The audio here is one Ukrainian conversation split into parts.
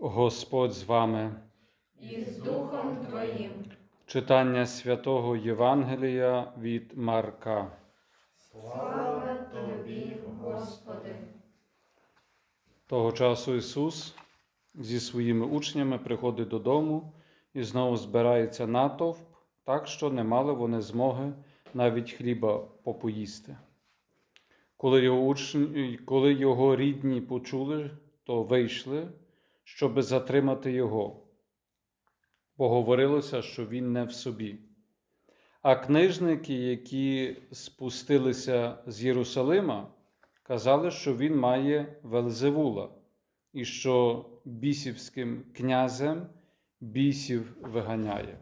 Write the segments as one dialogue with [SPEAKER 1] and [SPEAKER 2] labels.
[SPEAKER 1] Господь з вами.
[SPEAKER 2] і з Духом Твоїм.
[SPEAKER 1] Читання святого Євангелія від Марка.
[SPEAKER 2] Слава Тобі, Господи.
[SPEAKER 1] Того часу Ісус зі своїми учнями приходить додому і знову збирається натовп, так що не мали вони змоги навіть хліба попоїсти. Коли його, учні, коли його рідні почули, то вийшли, щоби затримати його, бо говорилося, що він не в собі. А книжники, які спустилися з Єрусалима, казали, що він має Велзевула, і що бісівським князем бісів виганяє.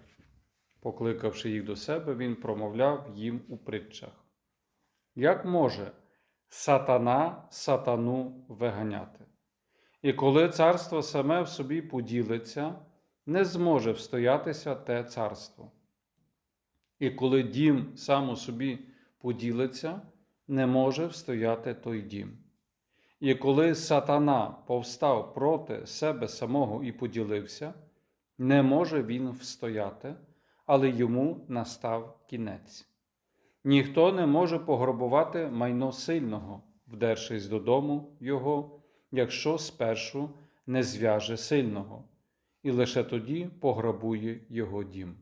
[SPEAKER 1] Покликавши їх до себе, він промовляв їм у притчах. Як може сатана сатану виганяти? І коли царство саме в собі поділиться, не зможе встоятися те царство. І коли дім сам у собі поділиться, не може встояти той дім. І коли сатана повстав проти себе самого і поділився, не може він встояти, але йому настав кінець. Ніхто не може пограбувати майно сильного, вдершись додому його, якщо спершу не зв'яже сильного, і лише тоді пограбує його дім.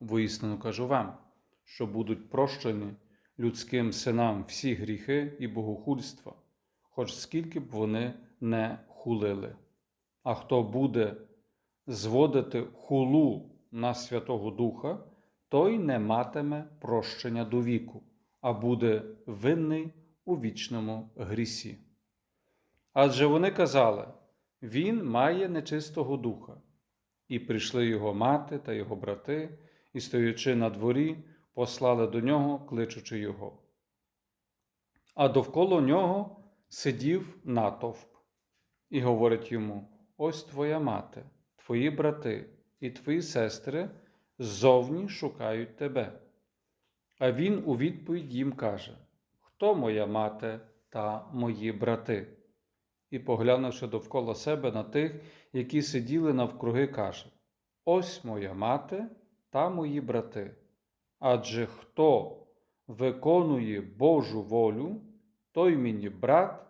[SPEAKER 1] Воістину кажу вам, що будуть прощені людським синам всі гріхи і богохульства, хоч скільки б вони не хулили. А хто буде зводити хулу на Святого Духа, той не матиме прощення до віку, а буде винний у вічному грісі. Адже вони казали, він має нечистого духа, і прийшли його мати та його брати, і, стоячи на дворі, послали до нього, кличучи його. А довкола нього сидів натовп і говорить йому: Ось твоя мати, твої брати і твої сестри ззовні шукають тебе. А він у відповідь їм каже: Хто моя мати та мої брати? І, поглянувши довкола себе на тих, які сиділи навкруги, каже: Ось моя мати та мої брати. Адже хто виконує Божу волю, той мені брат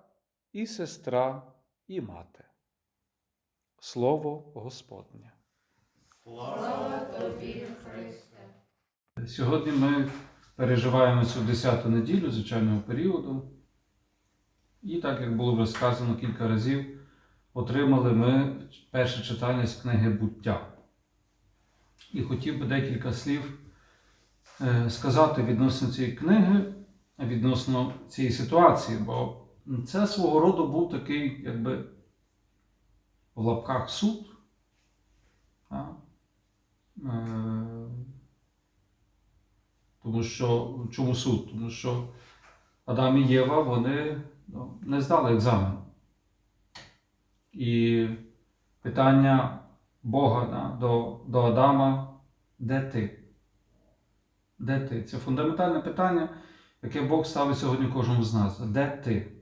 [SPEAKER 1] і сестра, і мати. Слово Господнє.
[SPEAKER 2] Слава Тобі, Христе.
[SPEAKER 1] Сьогодні ми переживаємо цю 10-ту неділю звичайного періоду. І так, як було вже сказано кілька разів, отримали ми перше читання з книги буття. І хотів би декілька слів е, сказати відносно цієї книги, відносно цієї ситуації, бо це свого роду був такий, якби в лапках суд. е, Тому що чому суд? Тому що Адам і Єва вони ну, не здали екзамен. І питання Бога да, до, до Адама, де ти? Де ти? Це фундаментальне питання, яке Бог ставить сьогодні кожному з нас. Де ти?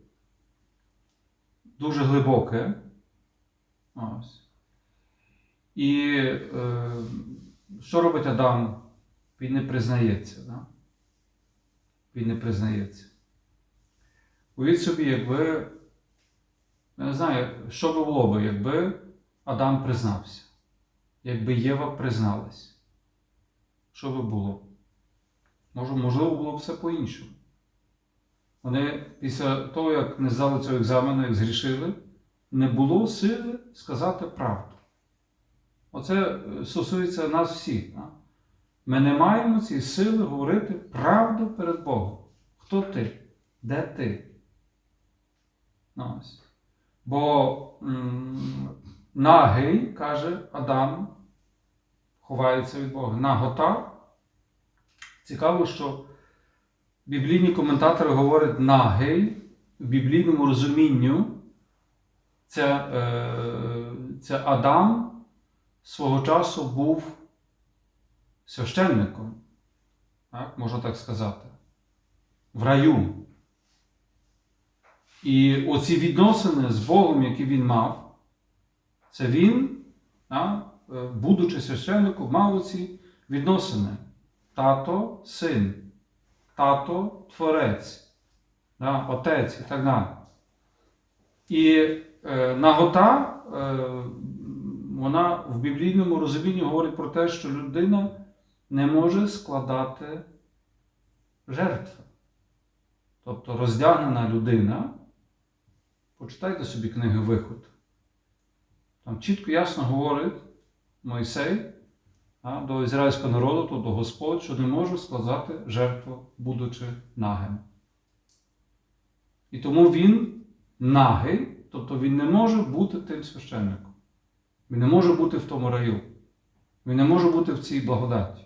[SPEAKER 1] Дуже глибоке. Ось. І е, що робить Адам? Він не признається. Да? Він не признається. Уявіть собі, якби, я не знаю, що би було би, якби Адам признався, якби Єва призналась. Що би було? Можливо, було б все по-іншому. Вони після того, як не здали цього екзамену, як згрішили, не було сили сказати правду. Оце стосується нас всіх. Да? Ми не маємо цієї сили говорити правду перед Богом. Хто ти? Де ти? Бо нагий, каже Адам, ховається від Бога. Нагота. Цікаво, що біблійні коментатори говорять нагий в біблійному розумінню. Це, е, це Адам свого часу був священником, так, можна так сказати, в раю. І оці відносини з Богом, які він мав, Це він, е, будучи священником, мав оці відносини. Тато, син, тато, творець, отець і так далі. І е, нагота, е, вона в біблійному розумінні говорить про те, що людина не може складати жертви. Тобто роздягнена людина, почитайте собі книги Виход. Там чітко ясно говорить Мойсей а, до ізраїльського народу, то до Господь, що не може складати жертву, будучи нагим. І тому він нагий, тобто він не може бути тим священником. Він не може бути в тому раю. Він не може бути в цій благодаті.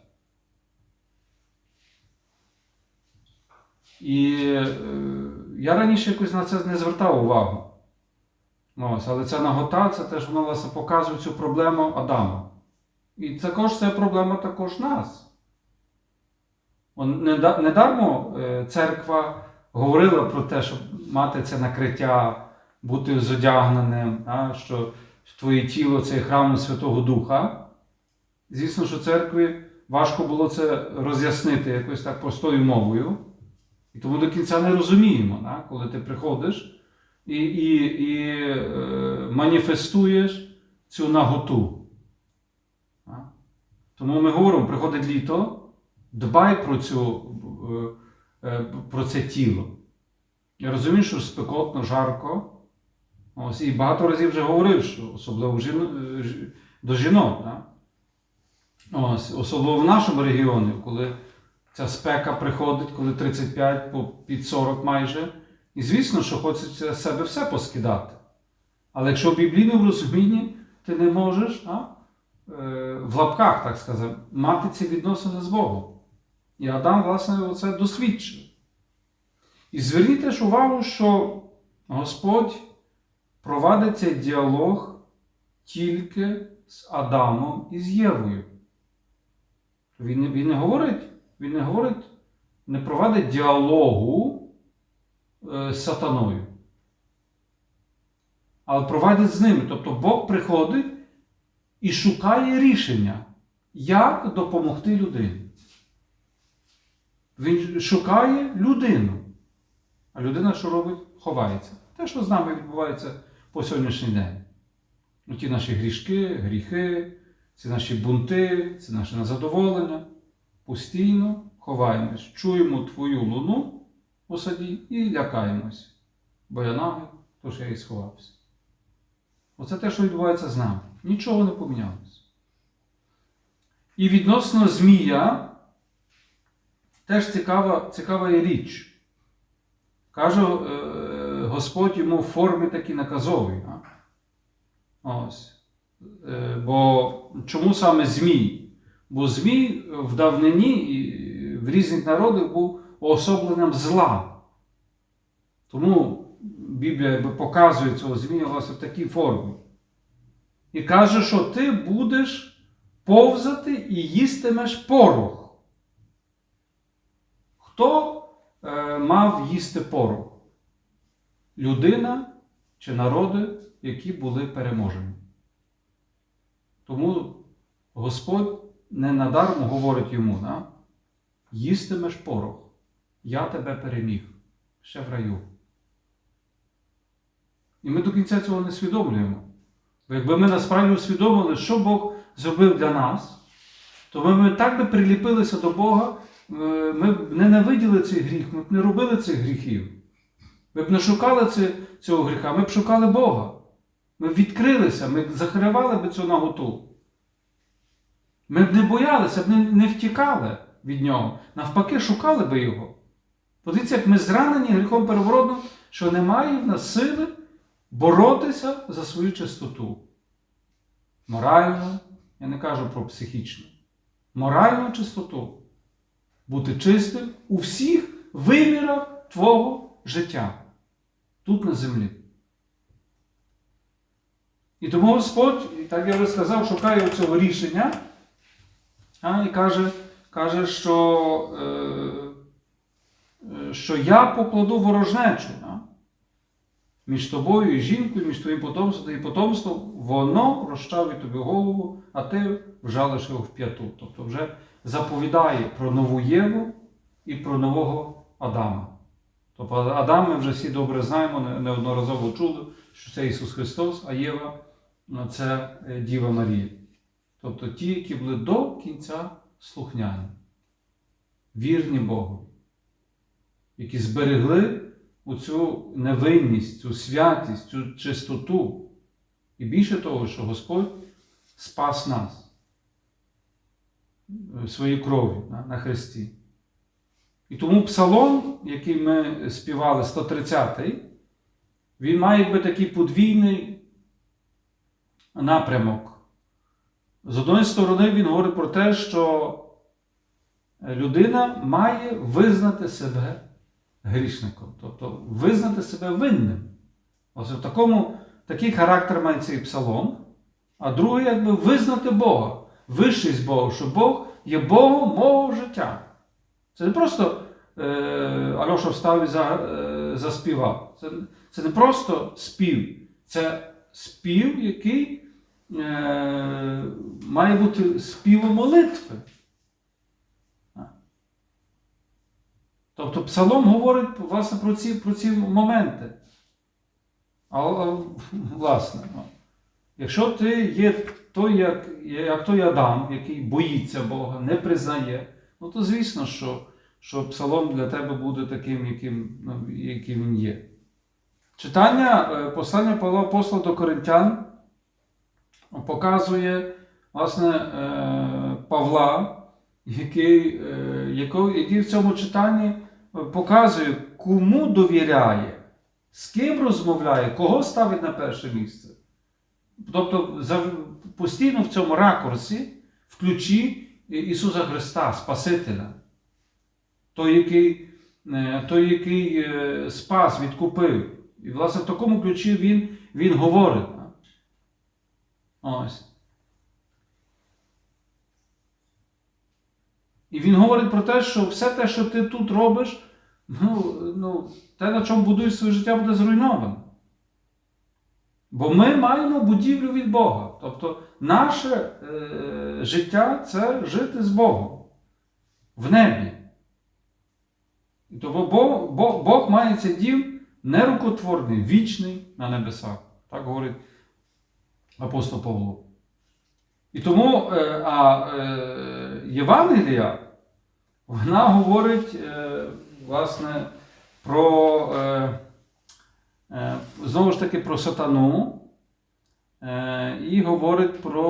[SPEAKER 1] І е, я раніше якось на це не звертав увагу. Ось, але ця нагота це теж воно власне показує цю проблему Адама. І також це проблема також нас. Недармо е, церква говорила про те, щоб мати це накриття, бути зодягненим, що твоє тіло це храм Святого Духа. Звісно, що церкві важко було це роз'яснити якось так простою мовою. І тому до кінця не розуміємо, да? коли ти приходиш і, і, і е, маніфестуєш цю наготу. Да? Тому ми говоримо, приходить літо, дбай про, цю, е, е, про це тіло. Я розумію, що спекотно, жарко. Ось, і багато разів вже говорив, що особливо жіно, до жінок. Да? Ось, особливо в нашому регіоні, коли ця спека приходить, коли 35 по під 40 майже. І звісно, що хочеться себе все поскидати. Але якщо в біблійному розумінні ти не можеш а, е, в лапках, так сказати, мати ці відносини з Богом. І Адам, власне, це досвідчив. І зверніть теж увагу, що Господь провадить цей діалог тільки з Адамом і з Євою. Він, він не говорить, він не говорить, не провадить діалогу е, з сатаною. Але провадить з ними. Тобто Бог приходить і шукає рішення, як допомогти людині. Він шукає людину. А людина, що робить, ховається. Те, що з нами відбувається по сьогоднішній день. Ну, ті наші грішки, гріхи, ці наші бунти, це наше незадоволення. Постійно ховаємось, чуємо твою луну у саді і лякаємось. Бо я нагий, то ж я і сховався. Оце те, що відбувається з нами. Нічого не помінялося. І відносно Змія теж цікава, цікава є річ. Каже е, Господь йому такій наказовій. А? Ось. Е, бо чому саме Змій? Бо Змій в давнині в різних народах був уособленням зла. Тому Біблія показує цього Змія власне в такій формі. І каже, що ти будеш повзати і їстимеш порох. Хто е, мав їсти порох? Людина чи народи, які були переможені. Тому Господь не надармо говорить йому, да? їстимеш порох, я тебе переміг ще в раю. І ми до кінця цього не свідомлюємо. Бо якби ми насправді усвідомили, що Бог зробив для нас, то ми б так би приліпилися до Бога, е, ми б ненавиділи цей гріх, ми б не робили цих гріхів. Ми б не шукали цього гріха, ми б шукали Бога. Ми б відкрилися, ми б закривали б цю наготу. Ми б не боялися, б не, не втікали від нього. Навпаки, шукали би його. Подивіться, як ми зранені гріхом переворотним, що немає в нас сили боротися за свою чистоту. Моральну, я не кажу про психічну. Моральну чистоту. Бути чистим у всіх вимірах твого життя. Тут на землі. І тому Господь, так я вже сказав, шукає цього рішення а, і каже, каже що, е, е, що я покладу ворожнечу. Да? між тобою і жінкою, між твоїм потомством і потомством, воно розчавить тобі голову, а ти вжалиш його в п'яту. Тобто вже заповідає про нову Єву і про нового Адама. Тобто Адам ми вже всі добре знаємо, неодноразово чули, що це Ісус Христос, а Єва це е, Діва Марія. Тобто ті, які були до кінця слухняні, вірні Богу, які зберегли оцю невинність, цю святість, цю чистоту. І більше того, що Господь спас нас е, своєю кров'ю на, Христі. І тому псалом, який ми співали, 130-й, він має якби такий подвійний напрямок. З одної сторони, він говорить про те, що людина має визнати себе грішником, тобто визнати себе винним. Ось в такому, такий характер має цей псалом. А другий, якби визнати Бога, вищість Бога, що Бог є Богом мого життя. Це не просто е, Альоша встав і за, е, заспівав. Це, це не просто спів, це спів, який е, має бути співом молитви. Тобто Псалом говорить власне про ці, про ці моменти. А, власне, ну, якщо ти є той, як, як той Адам, який боїться Бога, не признає, ну то звісно, що, що Псалом для тебе буде таким, яким, ну, яким він є. Читання е, послання Павла Апостола до Коринтян показує власне е, Павла, який, е, який, в цьому читанні показує, кому довіряє, з ким розмовляє, кого ставить на перше місце. Тобто постійно в цьому ракурсі в ключі Ісуса Христа, Спасителя, той, який, е, той, який спас, відкупив. І, власне, в такому ключі Він, він говорить. Ось. І він говорить про те, що все те, що ти тут робиш, ну, ну, те, на чому будуєш своє життя, буде зруйновано. Бо ми маємо будівлю від Бога. Тобто наше е, життя це жити з Богом в небі. Тому Бог, Бог, Бог має цей дім нерукотворний, вічний на небесах. Так говорить апостол Павло. І тому е, а е, Євангелія, вона говорить, е, власне, про, знову ж таки, про сатану і говорить про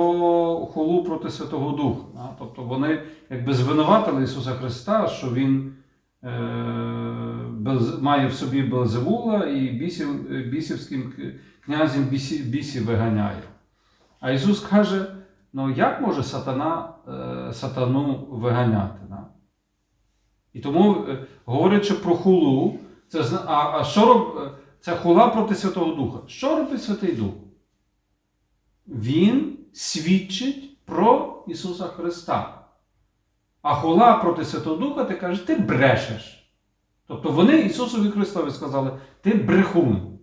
[SPEAKER 1] хулу проти Святого Духа. Тобто вони якби звинуватили Ісуса Христа, що Він має в собі Белзевула і бісів, бісівським князем бісі, бісів виганяє. А Ісус каже, ну як може сатана е, сатану виганяти? І тому, е, говорячи про хулу, це, а, а що роб, е, це хула проти Святого Духа. Що робить Святий Дух? Він свідчить про Ісуса Христа. А хула проти Святого Духа, ти кажеш, ти брешеш. Тобто вони Ісусові Христові сказали, ти брехун.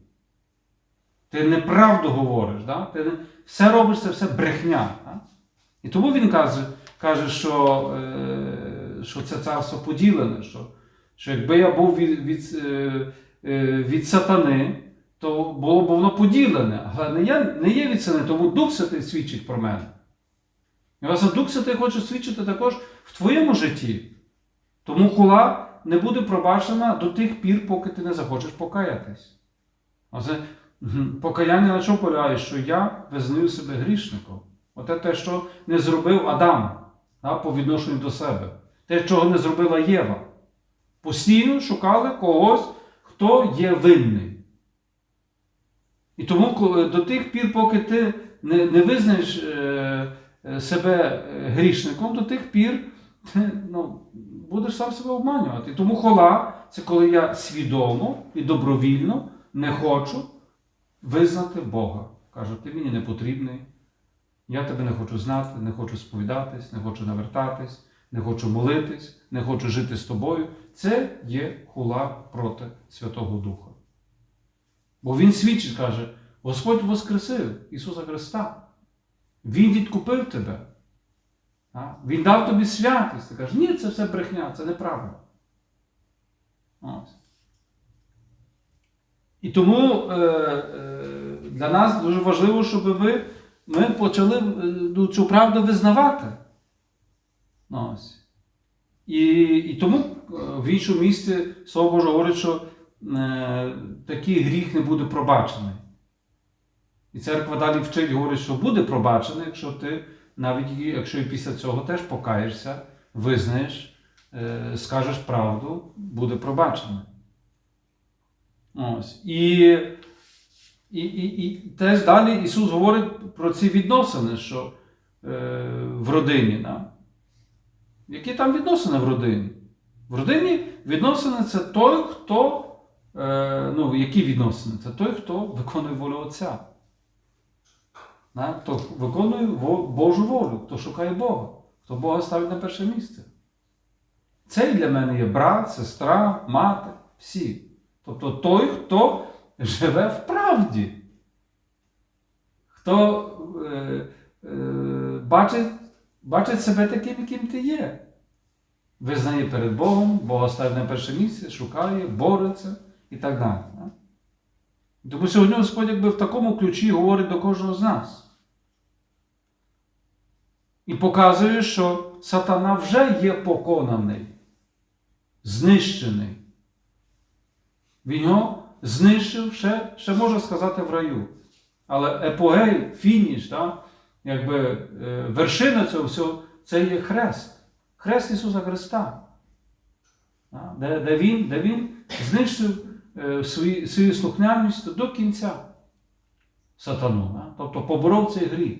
[SPEAKER 1] Ти неправду говориш, да? ти не- все робиш, це все брехня. І тому він каже, каже що, е, що це царство поділене, що, що якби я був від, від, е, е, від сатани, то було б воно поділене. Але не, я, не є від сатани, тому Дух Святий свідчить про мене. І власне Дух Святий хоче свідчити також в твоєму житті. Тому хула не буде пробачена до тих пір, поки ти не захочеш покаятись. Покаяння на чому полягає, що я визнаю себе грішником. Оте те, що не зробив Адам да, по відношенню до себе. Те, чого не зробила Єва. Постійно шукали когось, хто є винний. І тому до тих пір, поки ти не, не визнаєш е, е, себе е, грішником, до тих пір ти ну, будеш сам себе обманювати. І тому хола це коли я свідомо і добровільно не хочу визнати Бога. Кажу, ти мені не потрібний. Я тебе не хочу знати, не хочу сповідатись, не хочу навертатись, не хочу молитись, не хочу жити з тобою. Це є хула проти Святого Духа. Бо Він свідчить, каже, Господь Воскресив Ісуса Христа. Він відкупив тебе. А? Він дав тобі святість. Ти кажеш, ні, це все брехня, це неправда. Ось. І тому е, е, для нас дуже важливо, щоб ми, ми почали е, ну, цю правду визнавати. Ось. І, і тому в іншому місці Слово Боже говорить, що е, такий гріх не буде пробачений. І церква далі вчить, говорить, що буде пробачений, якщо ти навіть якщо і після цього теж покаєшся, визнаєш, е, скажеш правду, буде пробачений. Ось. І, і, і, і теж далі Ісус говорить про ці відносини, що е, в родині. Да? Які там відносини в родині? В родині відносини це той, хто. Е, ну, які відносини? Це той, хто виконує волю Отця. Да? Хто виконує Божу волю, хто шукає Бога, хто Бога ставить на перше місце. Це для мене є брат, сестра, мати, всі. Тобто той, хто живе в правді, хто е, е, бачить, бачить себе таким, яким ти є. Визнає перед Богом, Бога ставить на перше місце, шукає, бореться і так далі. Тому сьогодні Господь якби в такому ключі говорить до кожного з нас. І показує, що сатана вже є поконаний, знищений. Він його знищив, ще, ще можна сказати, в раю. Але епогей, фініш, да, якби, е, вершина цього всього це є хрест. Хрест Ісуса Христа. Да, де, де, він, де Він знищив е, свої, свою слухняність до кінця сатану. Да? Тобто поборов цей гріх.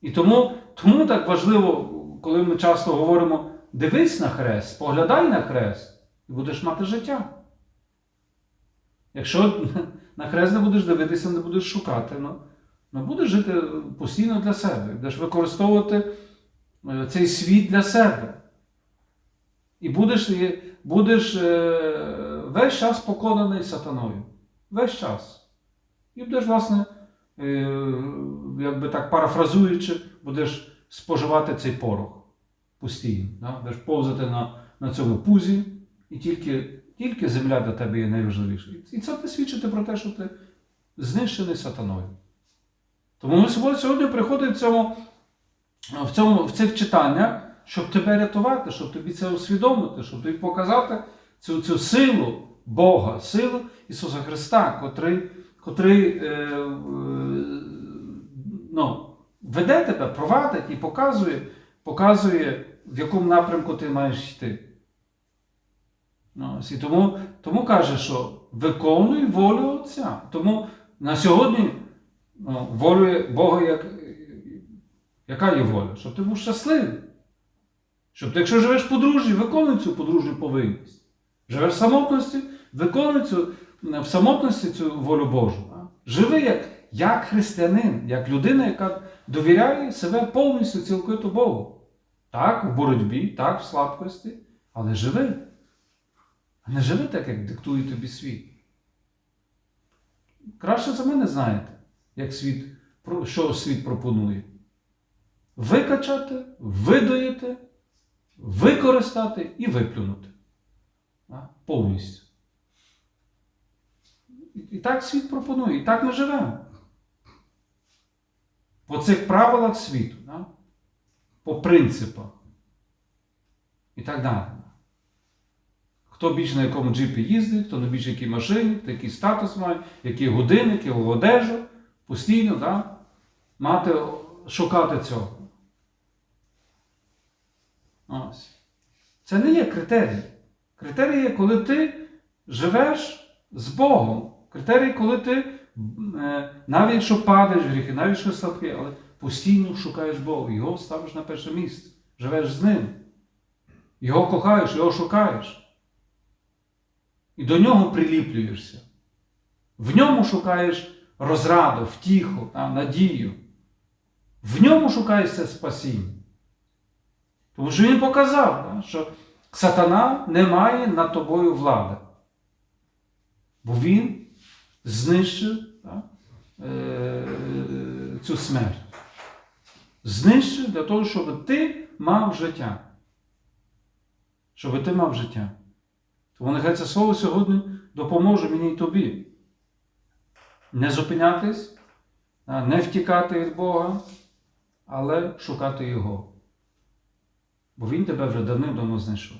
[SPEAKER 1] І тому, тому так важливо, коли ми часто говоримо: дивись на хрест, споглядай на хрест, і будеш мати життя. Якщо на хрест не будеш дивитися, не будеш шукати, ну, ну будеш жити постійно для себе, будеш використовувати е, цей світ для себе. І будеш, будеш е, весь час поконаний сатаною. Весь час. І будеш, власне, е, якби так парафразуючи, будеш споживати цей порох постійно. Да? Будеш повзати на, на цьому пузі, і тільки, тільки земля для тебе є найважливіша. І це те свідчити про те, що ти знищений сатаною. Тому ми сьогодні приходимо в цьому, в, цьому, в цих читаннях, щоб тебе рятувати, щоб тобі це усвідомити, щоб тобі показати цю, цю силу Бога, силу Ісуса Христа, котрий, котрий е, е, ну, веде тебе, провадить і показує, показує, в якому напрямку ти маєш йти. Ну, ось, і тому, тому каже, що виконуй волю Отця. Тому на сьогодні ну, волю Бога, як, яка є воля? Щоб ти був щасливий. Щоб ти, якщо живеш в подружжі, виконуй цю подружню повинність. Живеш в самотності, виконуй цю, в самотності цю волю Божу. Живи як, як християнин, як людина, яка довіряє себе повністю цілковито Богу. Так, в боротьбі, так, в слабкості, але живи. А не живи так, як диктує тобі світ. Краще за мене знаєте, як світ, що світ пропонує. Викачати, видоїти, використати і виплюнути. Повністю. І- так світ пропонує, і так ми живемо. По цих правилах світу, по принципах. І так далі. Хто більше на якому джипі їздить, хто на більше якій машині, який статус має, які годинники, одежу, постійно да? мати, шукати цього. Ось. Це не є критерій. Критерій є, коли ти живеш з Богом. Критерій, коли ти, е, навіть якщо падаєш в гріхи, навіть якщо слабкий, але постійно шукаєш Бога, його ставиш на перше місце, живеш з ним. Його кохаєш, його шукаєш. І до нього приліплюєшся. В ньому шукаєш розраду, втіху, а, надію. В ньому шукаєш це спасіння. Тому що він показав, що сатана не має над тобою влади. Бо він знищив е, цю смерть. Знищив для того, щоб ти мав життя. Щоб ти мав життя. Тому нехай це слово сьогодні допоможе мені і тобі. Не зупинятись, не втікати від Бога, але шукати Його. Бо Він тебе вже давним-давно знайшов.